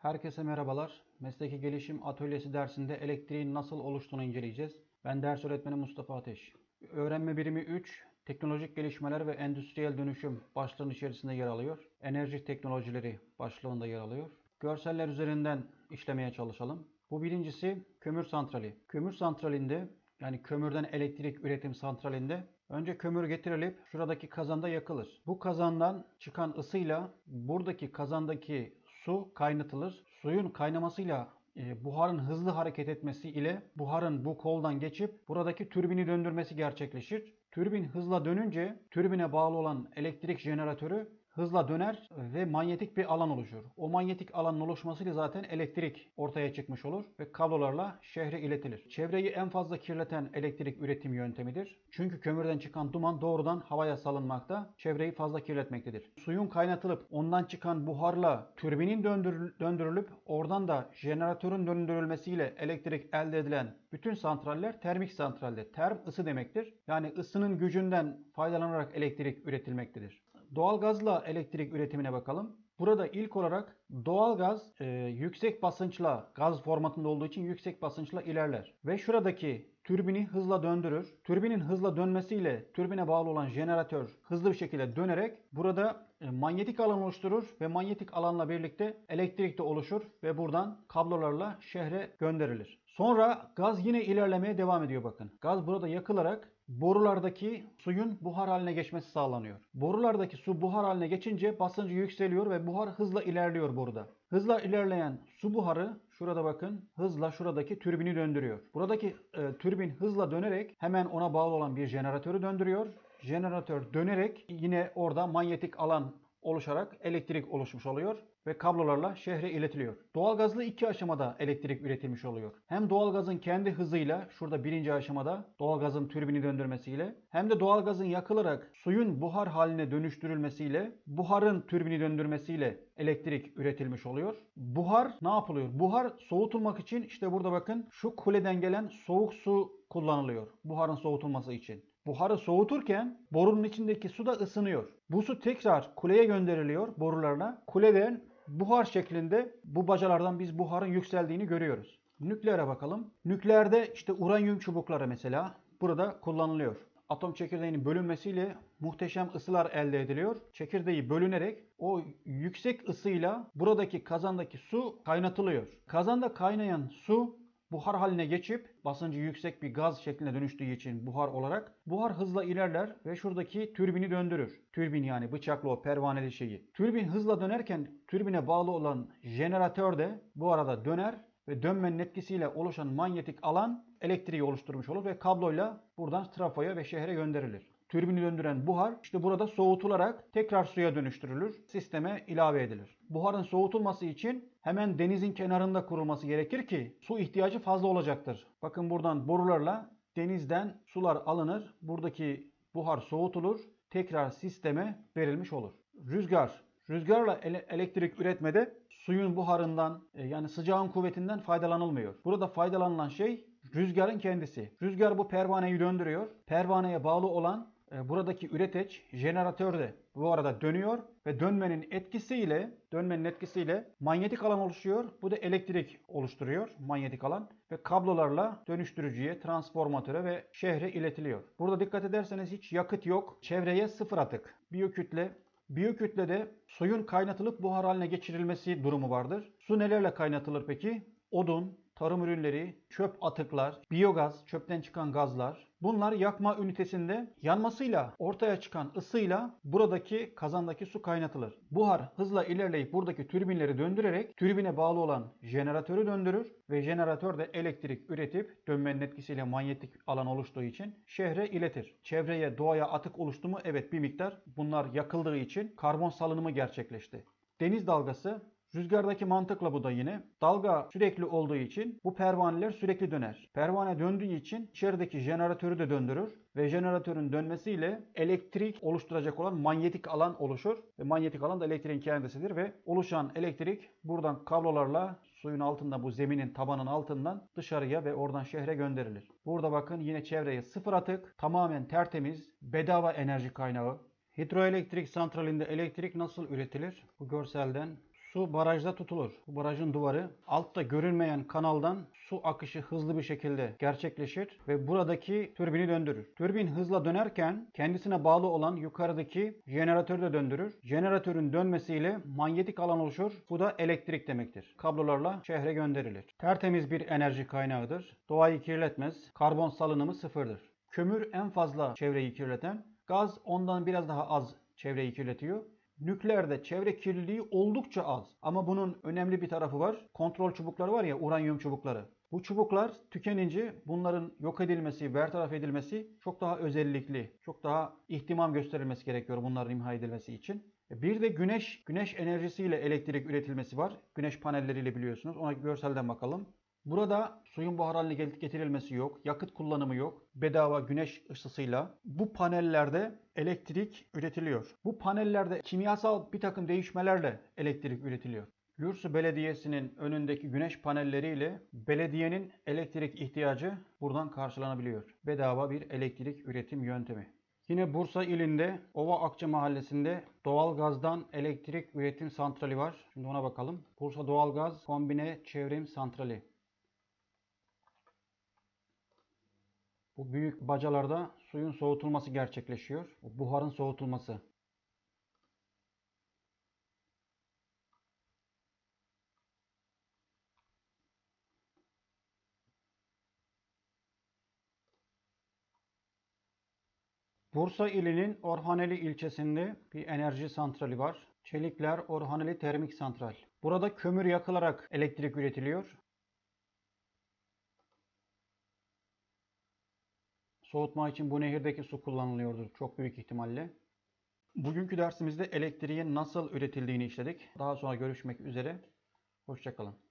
Herkese merhabalar. Mesleki Gelişim Atölyesi dersinde elektriğin nasıl oluştuğunu inceleyeceğiz. Ben ders öğretmeni Mustafa Ateş. Öğrenme birimi 3, teknolojik gelişmeler ve endüstriyel dönüşüm başlığının içerisinde yer alıyor. Enerji teknolojileri başlığında yer alıyor. Görseller üzerinden işlemeye çalışalım. Bu birincisi kömür santrali. Kömür santralinde yani kömürden elektrik üretim santralinde önce kömür getirilip şuradaki kazanda yakılır. Bu kazandan çıkan ısıyla buradaki kazandaki su kaynatılır. Suyun kaynamasıyla e, buharın hızlı hareket etmesi ile buharın bu koldan geçip buradaki türbini döndürmesi gerçekleşir. Türbin hızla dönünce türbine bağlı olan elektrik jeneratörü hızla döner ve manyetik bir alan oluşur. O manyetik alanın oluşmasıyla zaten elektrik ortaya çıkmış olur ve kablolarla şehre iletilir. Çevreyi en fazla kirleten elektrik üretim yöntemidir. Çünkü kömürden çıkan duman doğrudan havaya salınmakta, çevreyi fazla kirletmektedir. Suyun kaynatılıp ondan çıkan buharla türbinin döndürül- döndürülüp oradan da jeneratörün döndürülmesiyle elektrik elde edilen bütün santraller termik santraldir. Term ısı demektir. Yani ısının gücünden faydalanarak elektrik üretilmektedir. Doğalgazla elektrik üretimine bakalım. Burada ilk olarak doğalgaz e, yüksek basınçla gaz formatında olduğu için yüksek basınçla ilerler. Ve şuradaki türbini hızla döndürür. Türbinin hızla dönmesiyle türbine bağlı olan jeneratör hızlı bir şekilde dönerek burada e, manyetik alan oluşturur ve manyetik alanla birlikte elektrik de oluşur ve buradan kablolarla şehre gönderilir. Sonra gaz yine ilerlemeye devam ediyor bakın. Gaz burada yakılarak borulardaki suyun buhar haline geçmesi sağlanıyor. Borulardaki su buhar haline geçince basıncı yükseliyor ve buhar hızla ilerliyor boruda. Hızla ilerleyen su buharı şurada bakın hızla şuradaki türbini döndürüyor. Buradaki e, türbin hızla dönerek hemen ona bağlı olan bir jeneratörü döndürüyor. Jeneratör dönerek yine orada manyetik alan oluşarak elektrik oluşmuş oluyor ve kablolarla şehre iletiliyor. Doğalgazlı iki aşamada elektrik üretilmiş oluyor. Hem doğalgazın kendi hızıyla şurada birinci aşamada doğalgazın türbini döndürmesiyle hem de doğalgazın yakılarak suyun buhar haline dönüştürülmesiyle buharın türbini döndürmesiyle elektrik üretilmiş oluyor. Buhar ne yapılıyor? Buhar soğutulmak için işte burada bakın şu kuleden gelen soğuk su kullanılıyor buharın soğutulması için. Buharı soğuturken borunun içindeki su da ısınıyor. Bu su tekrar kuleye gönderiliyor borularına. Kuleden buhar şeklinde bu bacalardan biz buharın yükseldiğini görüyoruz. Nükleere bakalım. Nükleerde işte uranyum çubukları mesela burada kullanılıyor. Atom çekirdeğinin bölünmesiyle muhteşem ısılar elde ediliyor. Çekirdeği bölünerek o yüksek ısıyla buradaki kazandaki su kaynatılıyor. Kazanda kaynayan su buhar haline geçip basıncı yüksek bir gaz şekline dönüştüğü için buhar olarak buhar hızla ilerler ve şuradaki türbini döndürür. Türbin yani bıçaklı o pervaneli şeyi. Türbin hızla dönerken türbine bağlı olan jeneratör de bu arada döner ve dönmenin etkisiyle oluşan manyetik alan elektriği oluşturmuş olur ve kabloyla buradan trafoya ve şehre gönderilir. Türbini döndüren buhar işte burada soğutularak tekrar suya dönüştürülür. Sisteme ilave edilir. Buharın soğutulması için hemen denizin kenarında kurulması gerekir ki su ihtiyacı fazla olacaktır. Bakın buradan borularla denizden sular alınır. Buradaki buhar soğutulur. Tekrar sisteme verilmiş olur. Rüzgar. Rüzgarla ele- elektrik üretmede suyun buharından e, yani sıcağın kuvvetinden faydalanılmıyor. Burada faydalanılan şey rüzgarın kendisi. Rüzgar bu pervaneyi döndürüyor. Pervaneye bağlı olan buradaki üreteç jeneratör de bu arada dönüyor ve dönmenin etkisiyle dönmenin etkisiyle manyetik alan oluşuyor. Bu da elektrik oluşturuyor manyetik alan ve kablolarla dönüştürücüye, transformatöre ve şehre iletiliyor. Burada dikkat ederseniz hiç yakıt yok. Çevreye sıfır atık. Biyokütle Biyokütlede suyun kaynatılıp buhar haline geçirilmesi durumu vardır. Su nelerle kaynatılır peki? Odun, tarım ürünleri, çöp atıklar, biyogaz, çöpten çıkan gazlar. Bunlar yakma ünitesinde yanmasıyla ortaya çıkan ısıyla buradaki kazandaki su kaynatılır. Buhar hızla ilerleyip buradaki türbinleri döndürerek türbine bağlı olan jeneratörü döndürür ve jeneratör de elektrik üretip dönmenin etkisiyle manyetik alan oluştuğu için şehre iletir. Çevreye, doğaya atık oluştu mu? Evet bir miktar. Bunlar yakıldığı için karbon salınımı gerçekleşti. Deniz dalgası Rüzgardaki mantıkla bu da yine. Dalga sürekli olduğu için bu pervaneler sürekli döner. Pervane döndüğü için içerideki jeneratörü de döndürür ve jeneratörün dönmesiyle elektrik oluşturacak olan manyetik alan oluşur. Ve manyetik alan da elektriğin kendisidir ve oluşan elektrik buradan kablolarla suyun altında bu zeminin tabanın altından dışarıya ve oradan şehre gönderilir. Burada bakın yine çevreye sıfır atık, tamamen tertemiz, bedava enerji kaynağı. Hidroelektrik santralinde elektrik nasıl üretilir? Bu görselden Su barajda tutulur. Bu barajın duvarı altta görünmeyen kanaldan su akışı hızlı bir şekilde gerçekleşir ve buradaki türbini döndürür. Türbin hızla dönerken kendisine bağlı olan yukarıdaki jeneratörü de döndürür. Jeneratörün dönmesiyle manyetik alan oluşur. Bu da elektrik demektir. Kablolarla şehre gönderilir. Tertemiz bir enerji kaynağıdır. Doğayı kirletmez. Karbon salınımı sıfırdır. Kömür en fazla çevreyi kirleten, gaz ondan biraz daha az çevreyi kirletiyor. Nükleerde çevre kirliliği oldukça az. Ama bunun önemli bir tarafı var. Kontrol çubukları var ya, uranyum çubukları. Bu çubuklar tükenince bunların yok edilmesi, bertaraf edilmesi çok daha özellikli, çok daha ihtimam gösterilmesi gerekiyor bunların imha edilmesi için. E, Bir de güneş, güneş enerjisiyle elektrik üretilmesi var. Güneş panelleriyle biliyorsunuz. Ona görselden bakalım. Burada suyun buhar haline getirilmesi yok, yakıt kullanımı yok. Bedava güneş ısısıyla bu panellerde elektrik üretiliyor. Bu panellerde kimyasal bir takım değişmelerle elektrik üretiliyor. Gürsu Belediyesi'nin önündeki güneş panelleriyle belediyenin elektrik ihtiyacı buradan karşılanabiliyor. Bedava bir elektrik üretim yöntemi. Yine Bursa ilinde Ova Akça mahallesinde doğalgazdan elektrik üretim santrali var. Şimdi ona bakalım. Bursa Doğalgaz Kombine Çevrim Santrali. Bu büyük bacalarda suyun soğutulması gerçekleşiyor. O buharın soğutulması. Bursa ilinin Orhaneli ilçesinde bir enerji santrali var. Çelikler Orhaneli Termik Santral. Burada kömür yakılarak elektrik üretiliyor. Soğutma için bu nehirdeki su kullanılıyordur çok büyük ihtimalle. Bugünkü dersimizde elektriğin nasıl üretildiğini işledik. Daha sonra görüşmek üzere. Hoşçakalın.